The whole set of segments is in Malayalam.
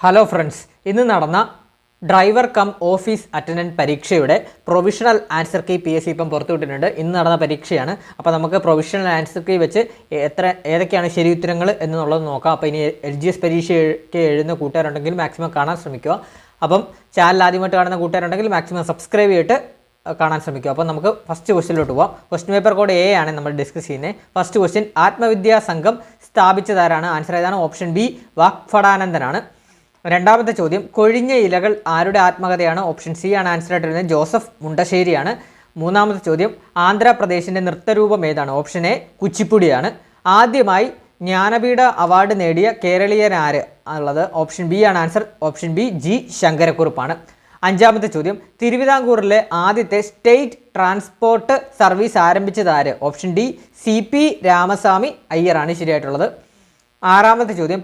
ഹലോ ഫ്രണ്ട്സ് ഇന്ന് നടന്ന ഡ്രൈവർ കം ഓഫീസ് അറ്റൻഡന്റ് പരീക്ഷയുടെ provisional answer key P S C ഇപ്പം പുറത്തുവിട്ടിട്ടുണ്ട് ഇന്ന് നടന്ന പരീക്ഷയാണ്. അപ്പോൾ നമുക്ക് പ്രൊവിഷണൽ ആൻസർ കീ വെച്ച് എത്ര ഏതൊക്കെയാണ് ശരി ഉത്തരങ്ങൾ എന്നുള്ളത് നോക്കാം. അപ്പോൾ ഇനി എൽ ജി എസ് പരീക്ഷയ്ക്ക് എഴുതുന്ന കൂട്ടുകാരുണ്ടെങ്കിൽ മാക്സിമം കാണാൻ ശ്രമിക്കുക. അപ്പം ചാനൽ ആദ്യമായിട്ട് കാണുന്ന കൂട്ടുകാരുണ്ടെങ്കിൽ മാക്സിമം സബ്സ്ക്രൈബ് ചെയ്തിട്ട് കാണാൻ ശ്രമിക്കുക. അപ്പോൾ നമുക്ക് ഫസ്റ്റ് ക്വസ്റ്റ്യനിലോട്ട് പോവാം. ക്വസ്റ്റ്യൻ പേപ്പർ കോഡ് എ ആണ് നമ്മൾ ഡിസ്കസ് ചെയ്യുന്നത് ഫസ്റ്റ് ക്വസ്റ്റ്യൻ ആത്മവിദ്യാ സംഘം സ്ഥാപിച്ചതാരാണ്? ആൻസർ ഏതാണ്? ഓപ്ഷൻ ബി വാക്ഫടാനന്ദനാണ്. രണ്ടാമത്തെ ചോദ്യം കൊഴിഞ്ഞ ഇലകൾ ആരുടെ ആത്മകഥയാണ്? ഓപ്ഷൻ സി ആണ് ആൻസർ ആയിട്ട് വരുന്നത് ജോസഫ് മുണ്ടശ്ശേരിയാണ്. മൂന്നാമത്തെ ചോദ്യം ആന്ധ്രാപ്രദേശിന്റെ നൃത്തരൂപം ഏതാണ്? ഓപ്ഷൻ എ കുച്ചിപ്പുടിയാണ്. ആദ്യമായി ജ്ഞാനപീഠ അവാർഡ് നേടിയ കേരളീയനാര് ഉള്ളത് ഓപ്ഷൻ ബി ആണ് ആൻസർ. ഓപ്ഷൻ ബി ജി ശങ്കരക്കുറുപ്പാണ്. അഞ്ചാമത്തെ ചോദ്യം തിരുവിതാംകൂറിലെ ആദ്യത്തെ state transport service ആരംഭിച്ചതാര് option D C P Ramaswamy അയ്യറാണ് ശരിയായിട്ടുള്ളത്. ആറാമത്തെ ചോദ്യം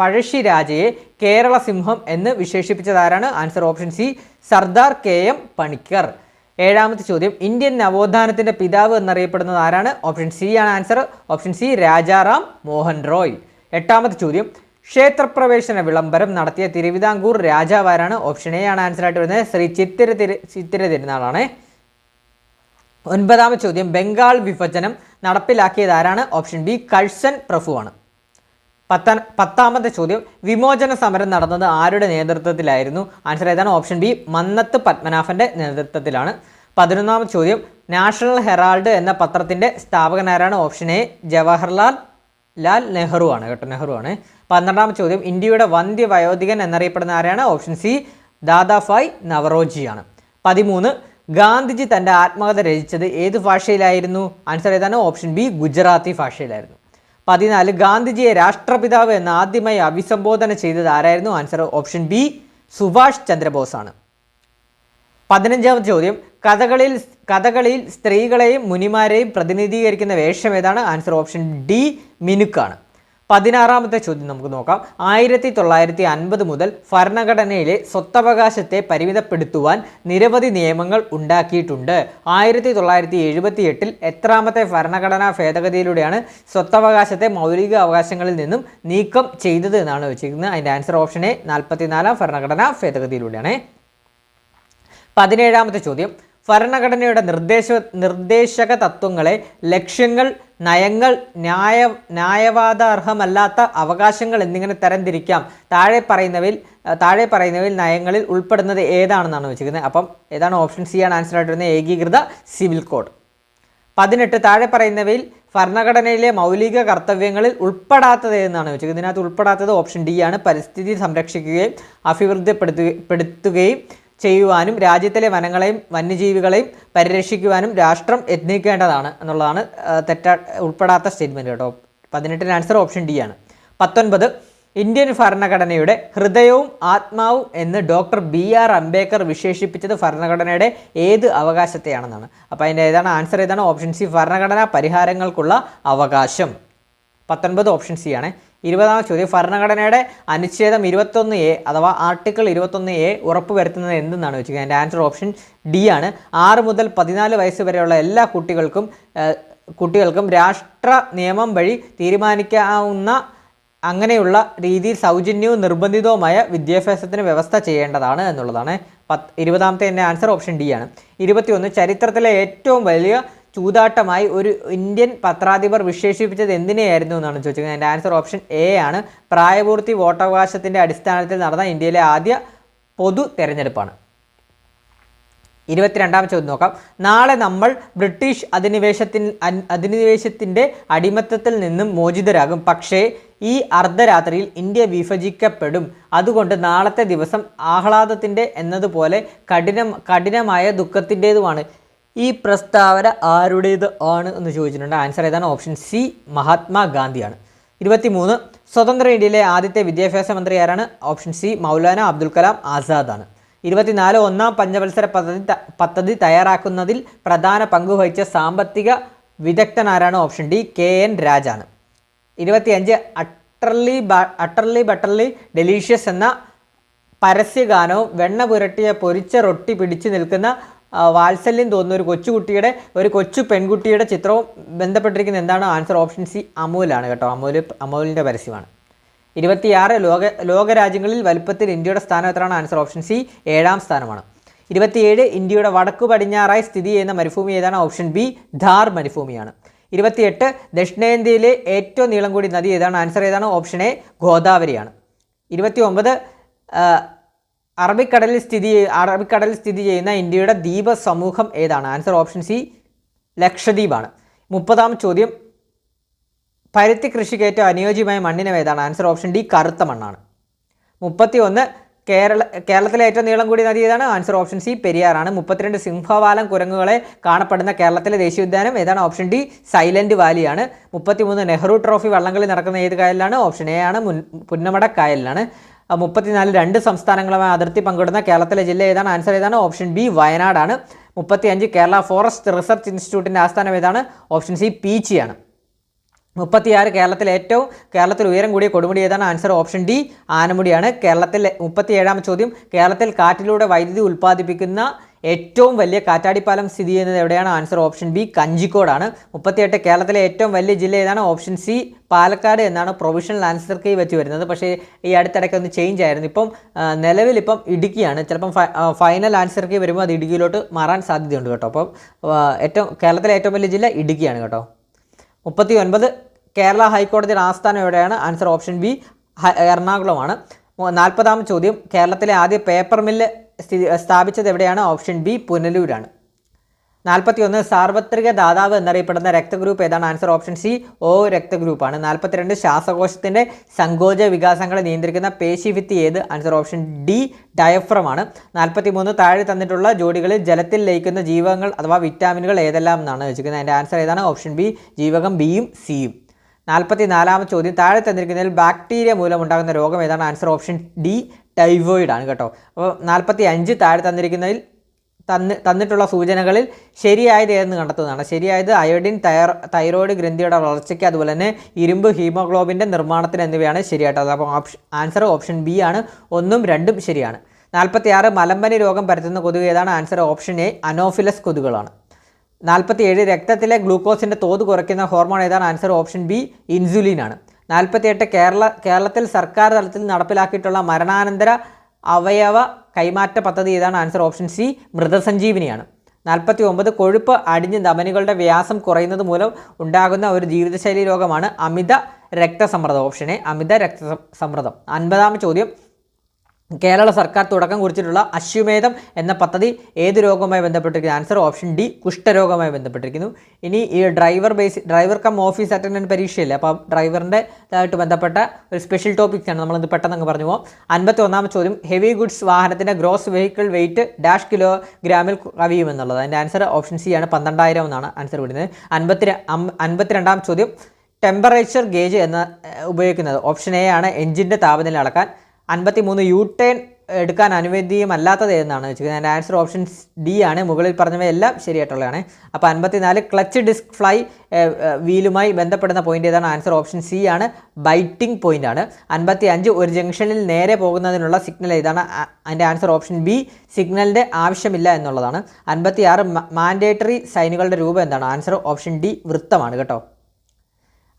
പഴശ്ശിരാജയെ കേരള സിംഹം എന്ന് വിശേഷിപ്പിച്ചതാരാണ്? Answer option C Sardar K M Panikkar. ഏഴാമത്തെ ചോദ്യം ഇന്ത്യൻ നവോത്ഥാനത്തിന്റെ പിതാവ് എന്നറിയപ്പെടുന്നത് ആരാണ്? ഓപ്ഷൻ സി ആണ് answer. Option C Rajaram Mohan Roy. എട്ടാമത്തെ ചോദ്യം ക്ഷേത്രപ്രവേശന വിളംബരം നടത്തിയ തിരുവിതാംകൂർ രാജാവാരാണ്? ഓപ്ഷൻ എ ആണ് ആൻസർ ആയിട്ട് വരുന്നത്. ശ്രീ ചിത്തിര തിരു ചിത്തിര തിരുനാളാണ്. ഒൻപതാമത്തെ ചോദ്യം ബംഗാൾ വിഭജനം നടപ്പിലാക്കിയത് ആരാണ്? ഓപ്ഷൻ ബി കഴ്സൺ പ്രഭുവാണ്. പത്ത പത്താമത്തെ ചോദ്യം വിമോചന സമരം നടന്നത് ആരുടെ നേതൃത്വത്തിലായിരുന്നു? ആൻസർ ഏതാണ്? ഓപ്ഷൻ ബി മന്നത്ത് പത്മനാഭന്റെ നേതൃത്വത്തിലാണ്. പതിനൊന്നാമത്തെ ചോദ്യം നാഷണൽ ഹെറാൾഡ് എന്ന പത്രത്തിന്റെ സ്ഥാപകനാരാണ് ഓപ്ഷൻ എ ജവഹർലാൽ ലാൽ നെഹ്റു ആണ് കേട്ടോ നെഹ്റു ആണ്. പന്ത്രണ്ടാമത്തെ ചോദ്യം ഇന്ത്യയുടെ വന്ധ്യ വയോധികൻ എന്നറിയപ്പെടുന്ന ആരാണ്? ഓപ്ഷൻ സി ദാദാഫായ് നവറോജിയാണ് പതിമൂന്ന് ഗാന്ധിജി തന്റെ ആത്മകഥ രചിച്ചത് ഏത് ഭാഷയിലായിരുന്നു? ആൻസർ ഏതാണ്? ഓപ്ഷൻ ബി ഗുജറാത്തി ഭാഷയിലായിരുന്നു. പതിനാല് ഗാന്ധിജിയെ രാഷ്ട്രപിതാവ് എന്ന് ആദ്യമായി അഭിസംബോധന ചെയ്തത് ആരായിരുന്നു? Answer option B Subhash Chandrabose ആണ് പതിനഞ്ചാമത്തെ ചോദ്യം കഥകളിൽ കഥകളിയിൽ സ്ത്രീകളെയും മുനിമാരെയും പ്രതിനിധീകരിക്കുന്ന വേഷം ഏതാണ്? ആൻസർ ഓപ്ഷൻ ഡി മിനുക്കാണ്. പതിനാറാമത്തെ ചോദ്യം നമുക്ക് നോക്കാം. ആയിരത്തി തൊള്ളായിരത്തി അൻപത് മുതൽ ഭരണഘടനയിലെ സ്വത്തവകാശത്തെ പരിമിതപ്പെടുത്തുവാൻ നിരവധി നിയമങ്ങൾ ഉണ്ടാക്കിയിട്ടുണ്ട്. ആയിരത്തി തൊള്ളായിരത്തി എഴുപത്തി എട്ടിൽ എത്രാമത്തെ ഭരണഘടനാ ഭേദഗതിയിലൂടെയാണ് സ്വത്തവകാശത്തെ മൗലിക അവകാശങ്ങളിൽ നിന്നും നീക്കം ചെയ്തത് എന്നാണ് വെച്ചിരിക്കുന്നത്. അതിന്റെ ആൻസർ ഓപ്ഷൻ എ നാൽപ്പത്തിനാലാം ഭരണഘടനാ ഭേദഗതിയിലൂടെയാണ്. പതിനേഴാമത്തെ ചോദ്യം. ഭരണഘടനയുടെ നിർദ്ദേശ നിർദ്ദേശക തത്വങ്ങളെ ലക്ഷ്യങ്ങൾ നയങ്ങൾ ന്യായ ന്യായവാദാർഹമല്ലാത്ത അവകാശങ്ങൾ എന്നിങ്ങനെ തരംതിരിക്കാം. താഴെ പറയുന്നവയിൽ താഴെ പറയുന്നവയിൽ നയങ്ങളിൽ ഉൾപ്പെടുന്നത് ഏതാണെന്നാണ് വെച്ചിരിക്കുന്നത്. അപ്പം ഏതാണ് ഓപ്ഷൻ സി ആണ് ആൻസർ ആയിട്ട് വരുന്നത്. ഏകീകൃത സിവിൽ കോഡ്. പതിനെട്ട് താഴെ പറയുന്നവയിൽ ഭരണഘടനയിലെ മൗലിക കർത്തവ്യങ്ങളിൽ ഉൾപ്പെടാത്തത് എന്നാണ് വെച്ചത് ഇതിനകത്ത് ഉൾപ്പെടാത്തത് ഓപ്ഷൻ ഡി ആണ്. പരിസ്ഥിതി സംരക്ഷിക്കുകയും അഭിവൃദ്ധിപ്പെടുത്തുക പെടുത്തുകയും ചെയ്യുവാനും രാജ്യത്തിലെ വനങ്ങളെയും വന്യജീവികളെയും പരിരക്ഷിക്കുവാനും രാഷ്ട്രം യത്നിക്കേണ്ടതാണ് എന്നുള്ളതാണ് തെറ്റ ഉൾപ്പെടാത്ത സ്റ്റേറ്റ്മെന്റ് കേട്ടോ. പതിനെട്ടിന് ആൻസർ ഓപ്ഷൻ ഡി ആണ്. പത്തൊൻപത് ഇന്ത്യൻ ഭരണഘടനയുടെ ഹൃദയവും ആത്മാവും എന്ന് ഡോക്ടർ ബി ആർ അംബേദ്കർ വിശേഷിപ്പിച്ചത് ഭരണഘടനയുടെ ഏത് അവകാശത്തെയാണെന്നാണ്. അപ്പോൾ അതിന്റെ ഏതാണ് ആൻസർ ഏതാണ് ഓപ്ഷൻ സി ഭരണഘടനാ പരിഹാരങ്ങൾക്കുള്ള അവകാശം. പത്തൊൻപത് ഓപ്ഷൻ സി ആണ്. ഇരുപതാം ചോദ്യം. ഭരണഘടനയുടെ അനുച്ഛേദം ഇരുപത്തൊന്ന് എ അഥവാ ആർട്ടിക്കിൾ ഇരുപത്തൊന്ന് എ ഉറപ്പുവരുത്തുന്നത് എന്തെന്നാണ് വെച്ചത് എന്റെ ആൻസർ ഓപ്ഷൻ ഡി ആണ്. ആറ് മുതൽ പതിനാല് വയസ്സ് വരെയുള്ള എല്ലാ കുട്ടികൾക്കും കുട്ടികൾക്കും രാഷ്ട്ര നിയമം വഴി തീരുമാനിക്കാവുന്ന അങ്ങനെയുള്ള രീതിയിൽ സൗജന്യവും നിർബന്ധിതവുമായ വിദ്യാഭ്യാസത്തിന് വ്യവസ്ഥ ചെയ്യേണ്ടതാണ് എന്നുള്ളതാണ്. പത്ത് ഇരുപതാമത്തെ എന്റെ ആൻസർ ഓപ്ഷൻ ഡി ആണ്. ഇരുപത്തിയൊന്ന് ചരിത്രത്തിലെ ഏറ്റവും വലിയ ചൂതാട്ടമായി ഒരു ഇന്ത്യൻ പത്രാധിപർ വിശേഷിപ്പിച്ചത് എന്തിനെയായിരുന്നു എന്നാണ് ചോദിച്ചത്. എന്റെ ആൻസർ ഓപ്ഷൻ എ ആണ്. പ്രായപൂർത്തി വോട്ടവകാശത്തിന്റെ അടിസ്ഥാനത്തിൽ നടന്ന ഇന്ത്യയിലെ ആദ്യ പൊതു തെരഞ്ഞെടുപ്പാണ്. ഇരുപത്തിരണ്ടാം ചോദ്യം നോക്കാം. നാളെ നമ്മൾ ബ്രിട്ടീഷ് അധിനിവേശത്തിൻ അധിനിവേശത്തിന്റെ അടിമത്തത്തിൽ നിന്നും മോചിതരാകും. പക്ഷേ ഈ അർദ്ധരാത്രിയിൽ ഇന്ത്യ വിഭജിക്കപ്പെടും. അതുകൊണ്ട് നാളത്തെ ദിവസം ആഹ്ലാദത്തിന്റെ എന്നതുപോലെ കഠിനം കഠിനമായ ദുഃഖത്തിന്റേതുമാണ്. ഈ പ്രസ്താവന ആരുടേത് ആണ് എന്ന് ചോദിച്ചിട്ടുണ്ട്. ആൻസർ ഏതാണ്? ഓപ്ഷൻ സി മഹാത്മാഗാന്ധിയാണ് ഇരുപത്തിമൂന്ന് സ്വതന്ത്ര ഇന്ത്യയിലെ ആദ്യത്തെ വിദ്യാഭ്യാസ മന്ത്രി ആരാണ്? ഓപ്ഷൻ സി മൗലാന അബ്ദുൽ കലാം ആസാദാണ്. ഇരുപത്തിനാല് ഒന്നാം പഞ്ചവത്സര പദ്ധതി പദ്ധതി തയ്യാറാക്കുന്നതിൽ പ്രധാന പങ്ക് വഹിച്ച സാമ്പത്തിക വിദഗ്ധനാരാണ് ഓപ്ഷൻ ഡി കെ എൻ രാജാണ്. ഇരുപത്തിയഞ്ച് അട്ടർലി അട്ടർലി ബട്ടർലി ഡെലീഷ്യസ് എന്ന പരസ്യഗാനവും വെണ്ണ പുരട്ടിയ പൊരിച്ച റൊട്ടി പിടിച്ചു നിൽക്കുന്ന വാത്സല്യം തോന്നുന്ന ഒരു കൊച്ചുകുട്ടിയുടെ ഒരു കൊച്ചു പെൺകുട്ടിയുടെ ചിത്രവും ബന്ധപ്പെട്ടിരിക്കുന്ന എന്താണ് ആൻസർ? ഓപ്ഷൻ സി അമൂലാണ് കേട്ടോ. അമൂൽ അമൂലിന്റെ പരസ്യമാണ്. ഇരുപത്തിയാറ് ലോക ലോകരാജ്യങ്ങളിൽ വലുപ്പത്തിൽ ഇന്ത്യയുടെ സ്ഥാനം എത്രയാണ്? ആൻസർ ഓപ്ഷൻ സി ഏഴാം സ്ഥാനമാണ്. ഇരുപത്തിയേഴ് ഇന്ത്യയുടെ വടക്കു പടിഞ്ഞാറായി സ്ഥിതി ചെയ്യുന്ന മരുഭൂമി ഏതാണ്? ഓപ്ഷൻ ബി ധാർ മരുഭൂമിയാണ്. ഇരുപത്തിയെട്ട് ദക്ഷിണേന്ത്യയിലെ ഏറ്റവും നീളം കൂടി നദി ഏതാണ്? ആൻസർ ഏതാണ്? ഓപ്ഷൻ എ ഗോദാവരിയാണ്. ഇരുപത്തി ഒമ്പത് അറബിക്കടലിൽ സ്ഥിതി അറബിക്കടലിൽ സ്ഥിതി ചെയ്യുന്ന ഇന്ത്യയുടെ ദ്വീപ സമൂഹം ഏതാണ്? ആൻസർ ഓപ്ഷൻ സി ലക്ഷദ്വീപാണ്. മുപ്പതാം ചോദ്യം. പരുത്തി കൃഷിക്ക് ഏറ്റവും അനുയോജ്യമായ മണ്ണിനം ഏതാണ്? ആൻസർ ഓപ്ഷൻ ഡി കറുത്ത മണ്ണാണ്. മുപ്പത്തി ഒന്ന് കേരള കേരളത്തിലെ ഏറ്റവും നീളം കൂടിയ നദി ഏതാണ്? ആൻസർ ഓപ്ഷൻ സി പെരിയാറാണ്. മുപ്പത്തിരണ്ട് സിംഹവാലം കുരങ്ങുകളെ കാണപ്പെടുന്ന കേരളത്തിലെ ദേശീയോദ്യാനം ഏതാണ്? ഓപ്ഷൻ ഡി സൈലന്റ് വാലിയാണ്. മുപ്പത്തിമൂന്ന് നെഹ്റു ട്രോഫി വള്ളംകളി നടക്കുന്ന ഏത് കായലിലാണ്? ഓപ്ഷൻ എ ആണ് മുൻ പുന്നമട കായലിലാണ്. മുപ്പത്തിനാല് രണ്ട് സംസ്ഥാനങ്ങളുമായി അതിർത്തി പങ്കിടുന്ന കേരളത്തിലെ ജില്ല ഏതാണ്? ആൻസർ ഏതാണ്? ഓപ്ഷൻ ബി വയനാടാണ്. മുപ്പത്തിയഞ്ച് കേരള ഫോറസ്റ്റ് റിസർച്ച് ഇൻസ്റ്റിറ്റ്യൂട്ടിന്റെ ആസ്ഥാനം ഏതാണ്? ഓപ്ഷൻ സി പീച്ചിയാണ്. മുപ്പത്തിയാറ് കേരളത്തിൽ ഏറ്റവും കേരളത്തിൽ ഉയരം കൂടിയ കൊടുമുടി ഏതാണ്? ആൻസർ ഓപ്ഷൻ ഡി ആനമുടിയാണ്. കേരളത്തിലെ കേരളത്തിൽ മുപ്പത്തിയേഴാം ചോദ്യം കേരളത്തിൽ കാറ്റിലൂടെ വൈദ്യുതി ഉൽപ്പാദിപ്പിക്കുന്ന ഏറ്റവും വലിയ കാറ്റാടിപ്പാലം സ്ഥിതി ചെയ്യുന്നത് എവിടെയാണ്? ആൻസർ ഓപ്ഷൻ ബി കഞ്ചിക്കോടാണ്. മുപ്പത്തിയെട്ട് കേരളത്തിലെ ഏറ്റവും വലിയ ജില്ല ഏതാണ്? ഓപ്ഷൻ സി പാലക്കാട് എന്നാണ് പ്രൊവിഷണൽ ആൻസർ കീ വെച്ച് വരുന്നത്. പക്ഷേ ഈ അടുത്തിടയ്ക്ക് ഒന്ന് ചേഞ്ച് ആയിരുന്നു. ഇപ്പം നിലവിലിപ്പം ഇടുക്കിയാണ്. ചിലപ്പം ഫൈനൽ ആൻസർ കീ വരുമ്പോൾ അത് ഇടുക്കിയിലോട്ട് മാറാൻ സാധ്യതയുണ്ട് കേട്ടോ. അപ്പം ഏറ്റവും കേരളത്തിലെ ഏറ്റവും വലിയ ജില്ല ഇടുക്കിയാണ് കേട്ടോ. മുപ്പത്തി ഒൻപത് കേരള ഹൈക്കോടതിയുടെ ആസ്ഥാനം എവിടെയാണ്? ആൻസർ ഓപ്ഷൻ ബി എറണാകുളമാണ്. നാൽപ്പതാം ചോദ്യം കേരളത്തിലെ ആദ്യ പേപ്പർ മില്ല് സ്ഥിതി സ്ഥാപിച്ചത് എവിടെയാണ്? ഓപ്ഷൻ ബി പുനലൂരാണ്. നാൽപ്പത്തി ഒന്ന് സാർവത്രിക ദാതാവ് എന്നറിയപ്പെടുന്ന രക്തഗ്രൂപ്പ് ഏതാണ്? ആൻസർ ഓപ്ഷൻ സി ഓ രക്തഗ്രൂപ്പാണ്. നാൽപ്പത്തിരണ്ട് ശ്വാസകോശത്തിന്റെ സങ്കോച വികാസങ്ങളെ നിയന്ത്രിക്കുന്ന പേശിഭിത്തി ഏത്? ആൻസർ ഓപ്ഷൻ ഡി ഡയഫ്രമാണ് നാൽപ്പത്തി മൂന്ന് താഴെ തന്നിട്ടുള്ള ജോഡികളിൽ ജലത്തിൽ ലയിക്കുന്ന ജീവകങ്ങൾ അഥവാ വിറ്റാമിനുകൾ ഏതെല്ലാം എന്നാണ് വെച്ചിരിക്കുന്നത് അതിന്റെ ആൻസർ ഏതാണ്? ഓപ്ഷൻ ബി ജീവകം ബിയും സിയും. നാൽപ്പത്തി നാലാമത്തെ ചോദ്യം. താഴെ തന്നിരിക്കുന്നതിൽ ബാക്ടീരിയ മൂലമുണ്ടാകുന്ന രോഗം ഏതാണ്? ആൻസർ ഓപ്ഷൻ ഡി ടൈഫോയിഡ് ആണ് കേട്ടോ. അപ്പോൾ നാൽപ്പത്തി അഞ്ച് താഴെ തന്നിരിക്കുന്നതിൽ തന്ന് തന്നിട്ടുള്ള സൂചനകളിൽ ശരിയായത് ഏതെന്ന് കണ്ടെത്തുന്നതാണ്. ശരിയായത് അയോഡിൻ തൈർ തൈറോയ്ഡ് ഗ്രന്ഥിയുടെ വളർച്ചയ്ക്ക് അതുപോലെ തന്നെ ഇരുമ്പ് ഹീമോഗ്ലോബിന്റെ നിർമ്മാണത്തിന് എന്നിവയാണ് ശരിയായിട്ടത് അപ്പോൾ ഓപ്ഷൻ ആൻസർ ഓപ്ഷൻ ബി ആണ്. ഒന്നും രണ്ടും ശരിയാണ്. നാൽപ്പത്തി ആറ് മലമ്പനി രോഗം പരത്തുന്ന കൊതുക് ഏതാണ്? ആൻസർ ഓപ്ഷൻ എ അനോഫിലസ് കൊതുകുകളാണ്. നാൽപ്പത്തിയേഴ് രക്തത്തിലെ ഗ്ലൂക്കോസിന്റെ തോത് കുറയ്ക്കുന്ന ഹോർമോൺ ഏതാണ്? ആൻസർ ഓപ്ഷൻ ബി ഇൻസുലിനാണ് നാൽപ്പത്തിയെട്ട് കേരള കേരളത്തിൽ സർക്കാർ തലത്തിൽ നടപ്പിലാക്കിയിട്ടുള്ള മരണാനന്തര അവയവ കൈമാറ്റ പദ്ധതി ഏതാണ് ആൻസർ ഓപ്ഷൻ സി മൃതസഞ്ജീവിനിയാണ്. നാൽപ്പത്തി ഒമ്പത് കൊഴുപ്പ് അടിഞ്ഞ് ധമനികളുടെ വ്യാസം കുറയുന്നത് മൂലം ഉണ്ടാകുന്ന ഒരു ജീവിതശൈലി രോഗമാണ് അമിത രക്തസമ്മർദ്ദം. ഓപ്ഷൻ എ അമിത രക്തസമ്മർദ്ദം. അൻപതാം ചോദ്യം കേരള സർക്കാർ തുടക്കം കുറിച്ചിട്ടുള്ള അശ്വമേധം എന്ന പദ്ധതി ഏത് രോഗവുമായി ബന്ധപ്പെട്ടിരിക്കുന്നു? ആൻസർ ഓപ്ഷൻ ഡി കുഷ്ഠരോഗവുമായി ബന്ധപ്പെട്ടിരിക്കുന്നു. ഇനി ഈ driver base driver cum office attendant പരീക്ഷയില്ലേ? അപ്പോൾ ഡ്രൈവറിന്റെ ഇതായിട്ട് ബന്ധപ്പെട്ട ഒരു സ്പെഷ്യൽ ടോപ്പിക്സ് ആണ്. നമ്മളിത് പെട്ടെന്ന് പറഞ്ഞു പോകും അൻപത്തി ഒന്നാം ചോദ്യം ഹെവി ഗുഡ്സ് വാഹനത്തിന്റെ gross vehicle weight dash kilo കിലോഗ്രാമിൽ കവിയുമെന്നുള്ളത്. അതിന്റെ ആൻസർ ഓപ്ഷൻ സി ആണ്. പന്ത്രണ്ടായിരം എന്നാണ് ആൻസർ വിടുന്നത്. അൻപത്തി അൻപത്തിരണ്ടാം ചോദ്യം ടെമ്പറേച്ചർ ഗേജ് എന്ന ഉപയോഗിക്കുന്നത്. ഓപ്ഷൻ എ ആണ് എഞ്ചിന്റെ താപനില അളക്കാൻ. അൻപത്തി മൂന്ന് യു ടേൺ എടുക്കാൻ അനുവദീയമല്ലാത്തത് എന്നാണ് വെച്ചിരിക്കുന്നത്. ആൻസർ ഓപ്ഷൻ ഡി ആണ്. മുകളിൽ പറഞ്ഞവയെല്ലാം ശരിയായിട്ടുള്ളതാണ്. അപ്പോൾ അൻപത്തിനാല് ക്ലച്ച് ഡിസ്ക് ഫ്ലൈ വീലുമായി ബന്ധപ്പെടുന്ന പോയിന്റ് ഏതാണ്? ആൻസർ ഓപ്ഷൻ സി ആണ്. ബൈറ്റിംഗ് പോയിന്റ് ആണ്. അൻപത്തി അഞ്ച് ഒരു ജംഗ്ഷനിൽ നേരെ പോകുന്നതിനുള്ള സിഗ്നൽ ഏതാണ്? അതിന്റെ ആൻസർ ഓപ്ഷൻ ബി സിഗ്നലിന്റെ ആവശ്യമില്ല എന്നുള്ളതാണ്. അൻപത്തി ആറ് മാൻഡേറ്ററി സൈനുകളുടെ രൂപം എന്താണ്? ആൻസർ ഓപ്ഷൻ ഡി വൃത്തമാണ് കേട്ടോ.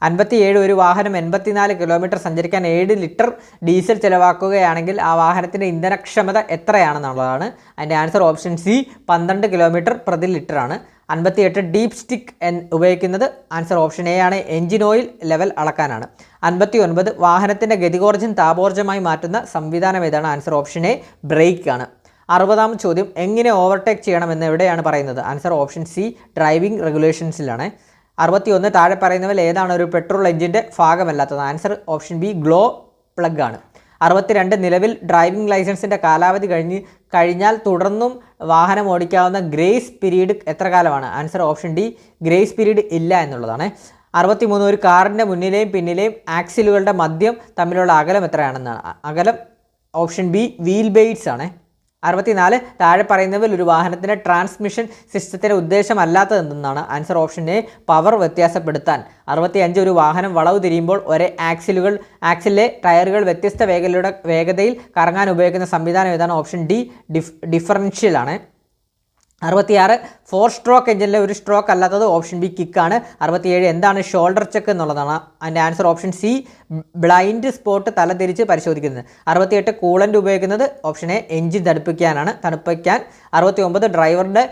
അൻപത്തിയേഴ് ഒരു വാഹനം എൺപത്തിനാല് കിലോമീറ്റർ സഞ്ചരിക്കാൻ ഏഴ് ലിറ്റർ ഡീസൽ ചിലവാക്കുകയാണെങ്കിൽ ആ വാഹനത്തിന്റെ ഇന്ധനക്ഷമത എത്രയാണെന്നുള്ളതാണ്. അതിന്റെ ആൻസർ ഓപ്ഷൻ സി പന്ത്രണ്ട് കിലോമീറ്റർ പ്രതി ലിറ്ററാണ് അൻപത്തിയെട്ട് ഡീപ് സ്റ്റിക്ക് എൻ ഉപയോഗിക്കുന്നത് ആൻസർ ഓപ്ഷൻ എ ആണ്. എഞ്ചിൻ ഓയിൽ ലെവൽ അളക്കാനാണ്. അൻപത്തി ഒൻപത് വാഹനത്തിന്റെ ഗതികോർജം താപോർജമായി മാറ്റുന്ന സംവിധാനം ഏതാണ്? ആൻസർ ഓപ്ഷൻ എ ബ്രേക്ക് ആണ്. അറുപതാം ചോദ്യം എങ്ങനെ ഓവർടേക്ക് ചെയ്യണമെന്ന് എവിടെയാണ് പറയുന്നത്? ആൻസർ ഓപ്ഷൻ സി ഡ്രൈവിംഗ് റെഗുലേഷൻസിലാണ്. അറുപത്തി ഒന്ന് താഴെ പറയുന്നവൽ ഏതാണ് ഒരു പെട്രോൾ എഞ്ചിന്റെ ഭാഗമല്ലാത്തത്? Answer option B glow plug ആണ് അറുപത്തിരണ്ട് നിലവിൽ ഡ്രൈവിംഗ് ലൈസൻസിന്റെ കാലാവധി കഴിഞ്ഞ് കഴിഞ്ഞാൽ തുടർന്നും വാഹനം ഓടിക്കാവുന്ന ഗ്രേസ് പീരീഡ് എത്ര കാലമാണ്? Answer option D grace period ഇല്ല എന്നുള്ളതാണ്. അറുപത്തിമൂന്ന് ഒരു കാറിന്റെ മുന്നിലെയും പിന്നിലെയും ആക്സിലുകളുടെ മധ്യം തമ്മിലുള്ള അകലം എത്രയാണെന്നാണ്? അകലം ഓപ്ഷൻ ബി വീൽ ബെയ്റ്റ്സ് ആണ് അറുപത്തിനാല്. താഴെ പറയുന്നവർ ഒരു വാഹനത്തിന്റെ ട്രാൻസ്മിഷൻ സിസ്റ്റത്തിന്റെ ഉദ്ദേശമല്ലാത്തതെന്നാണ് ആൻസർ ഓപ്ഷൻ എ പവർ വ്യത്യാസപ്പെടുത്താൻ. അറുപത്തി അഞ്ച് ഒരു വാഹനം വളവ് തിരിയുമ്പോൾ ഒരേ ആക്സിലുകൾ ആക്സിലെ ടയറുകൾ വ്യത്യസ്ത വേഗതയുടെ വേഗതയിൽ കറങ്ങാൻ ഉപയോഗിക്കുന്ന സംവിധാനം ഏതാണ്? ഓപ്ഷൻ ഡി ഡിഫ് ഡിഫറൻഷ്യൽ ആണ്. അറുപത്തിയാറ് ഫോർ സ്ട്രോക്ക് എഞ്ചിനിലെ ഒരു സ്ട്രോക്ക് അല്ലാത്തത് ഓപ്ഷൻ ബി കിക്കാണ് അറുപത്തിയേഴ് എന്താണ് ഷോൾഡർ ചെക്ക് എന്നുള്ളതാണ് അതിന്റെ answer option C blind spot തലതിരിച്ച് പരിശോധിക്കുന്നത്. അറുപത്തിയെട്ട് കൂളന്റ് ഉപയോഗിക്കുന്നത് ഓപ്ഷൻ എ എഞ്ചിൻ തണുപ്പിക്കാനാണ്. തണുപ്പിക്കാൻ അറുപത്തി ഒമ്പത് ഡ്രൈവറുടെ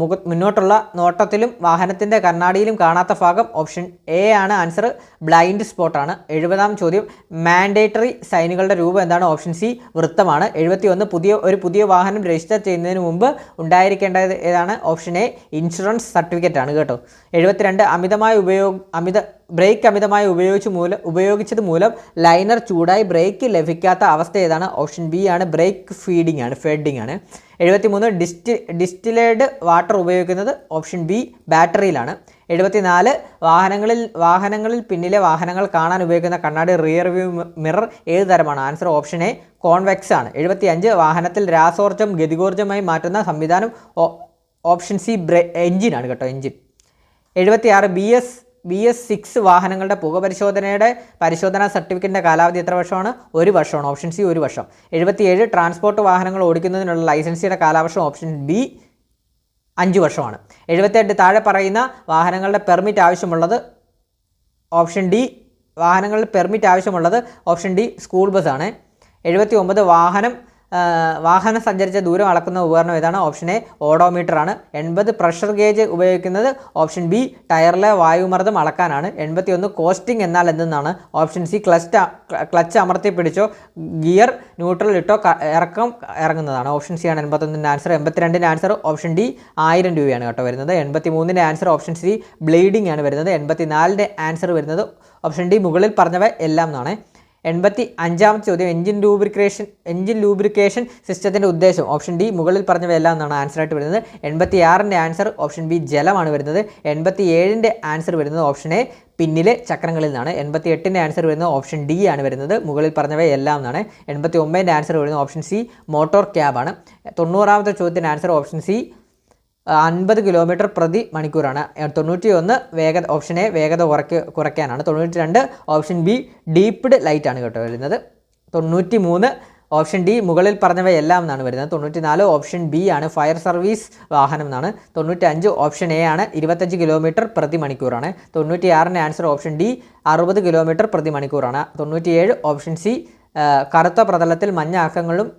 മുഖ മുന്നോട്ടുള്ള നോട്ടത്തിലും വാഹനത്തിന്റെ കണ്ണാടിയിലും കാണാത്ത ഭാഗം ഓപ്ഷൻ എ ആണ് ആൻസർ ബ്ലൈൻഡ് സ്പോട്ടാണ് എഴുപതാം ചോദ്യം മാൻഡേറ്ററി സൈനുകളുടെ രൂപം എന്താണ്? ഓപ്ഷൻ സി വൃത്തമാണ്. എഴുപത്തി പുതിയ ഒരു പുതിയ വാഹനം രജിസ്റ്റർ ചെയ്യുന്നതിന് മുമ്പ് ഉണ്ടായിരിക്കേണ്ടത് ഏതാണ്? ഓപ്ഷൻ എ ഇൻഷുറൻസ് സർട്ടിഫിക്കറ്റ് ആണ് കേട്ടോ. എഴുപത്തിരണ്ട് അമിതമായ ഉപയോഗ അമിത ബ്രേക്ക് അമിതമായി ഉപയോഗിച്ച് മൂലം ഉപയോഗിച്ചത് മൂലം ലൈനർ ചൂടായി ബ്രേക്ക് ലഭിക്കാത്ത അവസ്ഥ ഏതാണ്? ഓപ്ഷൻ ബി ആണ് ബ്രേക്ക് ഫീഡിംഗ് ആണ് ഫെഡിംഗ് ആണ്. എഴുപത്തിമൂന്ന് ഡിസ്റ്റി ഡിസ്റ്റിലേഡ് വാട്ടർ ഉപയോഗിക്കുന്നത് ഓപ്ഷൻ ബി ബാറ്ററിയിലാണ്. എഴുപത്തിനാല് വാഹനങ്ങളിൽ വാഹനങ്ങളിൽ പിന്നിലെ വാഹനങ്ങൾ കാണാൻ ഉപയോഗിക്കുന്ന കണ്ണാടി റിയർ വ്യൂ മിറർ ഏത് തരമാണ്? ആൻസർ ഓപ്ഷൻ എ കോൺവെക്സ് ആണ്. എഴുപത്തി അഞ്ച് വാഹനത്തിൽ രാസോർജം ഗതികോർജമായി മാറ്റുന്ന സംവിധാനം ഓപ്ഷൻ സി ബ്രേ എഞ്ചിനാണ് കേട്ടോ എഞ്ചിൻ എഴുപത്തിയാറ് B S B S six വാഹനങ്ങളുടെ പുക പരിശോധനയുടെ പരിശോധനാ സർട്ടിഫിക്കറ്റിന്റെ കാലാവധി എത്ര വർഷമാണ്? ഒരു വർഷമാണ്. ഓപ്ഷൻ സി ഒരു വർഷം. എഴുപത്തിയേഴ് ട്രാൻസ്പോർട്ട് വാഹനങ്ങൾ ഓടിക്കുന്നതിനുള്ള ലൈസൻസിയുടെ കാലാവർഷം ഓപ്ഷൻ ബി അഞ്ച് വർഷമാണ്. എഴുപത്തെട്ട് താഴെ പറയുന്ന വാഹനങ്ങളുടെ പെർമിറ്റ് ആവശ്യമുള്ളത് ഓപ്ഷൻ ഡി വാഹനങ്ങളിൽ പെർമിറ്റ് ആവശ്യമുള്ളത് ഓപ്ഷൻ ഡി സ്കൂൾ ബസ്സാണ് എഴുപത്തി ഒമ്പത് വാഹനം വാഹനം സഞ്ചരിച്ച ദൂരം അളക്കുന്ന ഉപകരണം ഏതാണ്? ഓപ്ഷൻ എ ഓഡോമീറ്റർ ആണ്. എൺപത് പ്രഷർ ഗേജ് ഉപയോഗിക്കുന്നത് ഓപ്ഷൻ ബി ടയറിലെ വായുമർദ്ദം അളക്കാനാണ്. എൺപത്തി ഒന്ന് കോസ്റ്റിംഗ് എന്നാൽ എന്തെന്നാണ്? ഓപ്ഷൻ സി ക്ലച്ച് ക്ലച്ച് അമർത്തി പിടിച്ചോ ഗിയർ ന്യൂട്രൽ ഇട്ടോ ഇറക്കം ഇറങ്ങുന്നതാണ്. ഓപ്ഷൻ സി ആണ് എൺപത്തൊന്നിന്റെ ആൻസർ എൺപത്തിരണ്ടിന്റെ ആൻസർ ഓപ്ഷൻ ഡി ആയിരം രൂപയാണ് കേട്ടോ വരുന്നത്. എൺപത്തി മൂന്നിന്റെ ആൻസർ ഓപ്ഷൻ സി ബ്ലീഡിംഗ് ആണ് വരുന്നത്. എൺപത്തി നാലിന്റെ ആൻസർ വരുന്നത് ഓപ്ഷൻ ഡി മുകളിൽ പറഞ്ഞവ എല്ലാം എന്നാണ്. എൺപത്തി അഞ്ചാമത്തെ ചോദ്യം. എഞ്ചിൻ ലൂബ്രിക്കേഷൻ എഞ്ചിൻ ലൂബ്രിക്കേഷൻ സിസ്റ്റത്തിന്റെ ഉദ്ദേശം. ഓപ്ഷൻ ഡി മുകളിൽ പറഞ്ഞവയെല്ലാം എന്നാണ് ആൻസർ ആയിട്ട് വരുന്നത്. എൺപത്തി ആറിന്റെ ആൻസർ ഓപ്ഷൻ ബി ജലമാണ് വരുന്നത്. എൺപത്തി ഏഴിന്റെ ആൻസർ വരുന്നത് ഓപ്ഷൻ എ പിന്നിലെ ചക്രങ്ങളിൽ നിന്നാണ്. എൺപത്തി എട്ടിന്റെ ആൻസർ വരുന്നത് ഓപ്ഷൻ ഡി ആണ് വരുന്നത്. മുകളിൽ പറഞ്ഞവയെല്ലാം എന്നാണ്. എൺപത്തി ഒമ്പതിന്റെ ആൻസർ വരുന്നത് ഓപ്ഷൻ സി മോട്ടോർ ക്യാബാണ്. തൊണ്ണൂറാമത്തെ ചോദ്യത്തിന്റെ ആൻസർ ഓപ്ഷൻ സി അൻപത് കിലോമീറ്റർ പ്രതി മണിക്കൂറാണ്. തൊണ്ണൂറ്റി ഒന്ന് വേഗത ഓപ്ഷൻ എ വേഗത കുറയ്ക്ക് കുറയ്ക്കാനാണ്. തൊണ്ണൂറ്റി രണ്ട് ഓപ്ഷൻ ബി ഡീപ്ഡ് ലൈറ്റ് ആണ് കേട്ടോ വരുന്നത്. തൊണ്ണൂറ്റി മൂന്ന് ഓപ്ഷൻ ഡി മുകളിൽ പറഞ്ഞവയെല്ലാം എന്നാണ് വരുന്നത്. തൊണ്ണൂറ്റി നാല് ഓപ്ഷൻ ബി ആണ് ഫയർ സർവീസ് വാഹനം എന്നാണ്. തൊണ്ണൂറ്റി അഞ്ച് ഓപ്ഷൻ എ ആണ് ഇരുപത്തഞ്ച് കിലോമീറ്റർ പ്രതി മണിക്കൂറാണ്. തൊണ്ണൂറ്റി ആറിന്റെ ആൻസർ ഓപ്ഷൻ ഡി അറുപത് കിലോമീറ്റർ പ്രതി മണിക്കൂറാണ്. തൊണ്ണൂറ്റിയേഴ് ഓപ്ഷൻ സി കറുത്ത പ്രതലത്തിൽ മഞ്ഞ അക്കങ്ങളും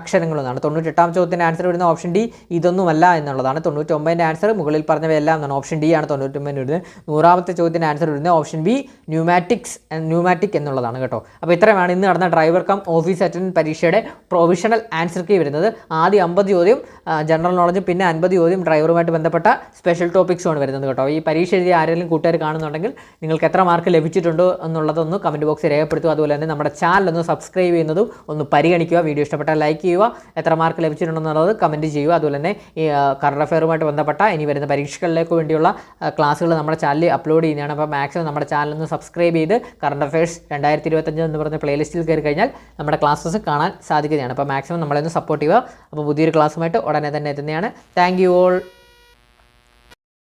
അക്ഷരങ്ങളൊന്നാണ്. തൊണ്ണൂറ്റെട്ടാം ചോദ്യത്തിന്റെ ആൻസർ വരുന്ന ഓപ്ഷൻ ഡി ഇതൊന്നുമല്ല എന്നുള്ളതാണ്. തൊണ്ണൂറ്റൊമ്പതിന്റെ ആൻസർ മുകളിൽ പറഞ്ഞവയെല്ലാം എന്നാണ്. ഓപ്ഷൻ ഡി ആണ് തൊണ്ണൂറ്റൊമ്പതിന് വരുന്നത്. നൂറാമത്തെ ചോദ്യത്തിന്റെ ആൻസർ വരുന്നത് ഓപ്ഷൻ ബി ന്യൂമാറ്റിക്സ് ന്യൂമാറ്റിക് എന്നുള്ളതാണ് കേട്ടോ. അപ്പോൾ ഇത്രയുമാണ് ഇന്ന് നടന്ന ഡ്രൈവർ കം ഓഫീസ് അറ്റൻഡന്റ് പരീക്ഷയുടെ പ്രൊവിഷണൽ ആൻസർ കീ വരുന്നത്. ആദ്യം അമ്പത് ചോദ്യം ജനറൽ നോളജും പിന്നെ അൻപത് ചോദ്യം ഡ്രൈവറുമായിട്ട് ബന്ധപ്പെട്ട സ്പെഷ്യൽ ടോപ്പിക്സുമാണ് വരുന്നത് കേട്ടോ. ഈ പരീക്ഷ എഴുതിയ ആരെങ്കിലും കൂട്ടുകാർ കാണുന്നുണ്ടെങ്കിൽ നിങ്ങൾക്ക് എത്ര മാർക്ക് ലഭിച്ചിട്ടുണ്ടോ എന്നുള്ളതൊന്ന് കമന്റ് ബോക്സിൽ രേഖപ്പെടുത്തുക. അതുപോലെ തന്നെ നമ്മുടെ ചാനൽ ഒന്ന് സബ്സ്ക്രൈബ് ചെയ്യുന്നതും ഒന്ന് പരിഗണിക്കുക. വീഡിയോ ഇഷ്ടപ്പെട്ടാൽ ലൈക്ക് ചെയ്യുക. എത്ര മാർക്ക് ലഭിച്ചിട്ടുണ്ടെന്നുള്ളത് കമന്റ് ചെയ്യുക. അതുപോലെ തന്നെ ഈ കറണ്ട് അഫെയറുമായിട്ട് ബന്ധപ്പെട്ട ഇനി വരുന്ന പരീക്ഷകളിലേക്ക് വേണ്ടിയുള്ള ക്ലാസ്സുകൾ നമ്മുടെ ചാനലിൽ അപ്ലോഡ് ചെയ്യുന്നതാണ്. അപ്പോൾ മാക്സിമം നമ്മുടെ ചാനൽ ഒന്ന് സബ്സ്ക്രൈബ് ചെയ്ത് കറണ്ട് അഫയേഴ്സ് രണ്ടായിരത്തി ഇരുപത്തഞ്ച് എന്ന് പറഞ്ഞ പ്ലേലിസ്റ്റിൽ കയറി കഴിഞ്ഞാൽ നമ്മുടെ ക്ലാസ്സസ് കാണാൻ സാധിക്കുകയാണ് അപ്പോൾ മാക്സിമം നമ്മളെ ഒന്ന് സപ്പോർട്ട് ചെയ്യുക. അപ്പോൾ പുതിയൊരു ക്ലാസ്സുമായിട്ട് ഉടനെ തന്നെ എത്തുന്നതാണ്. Thank you all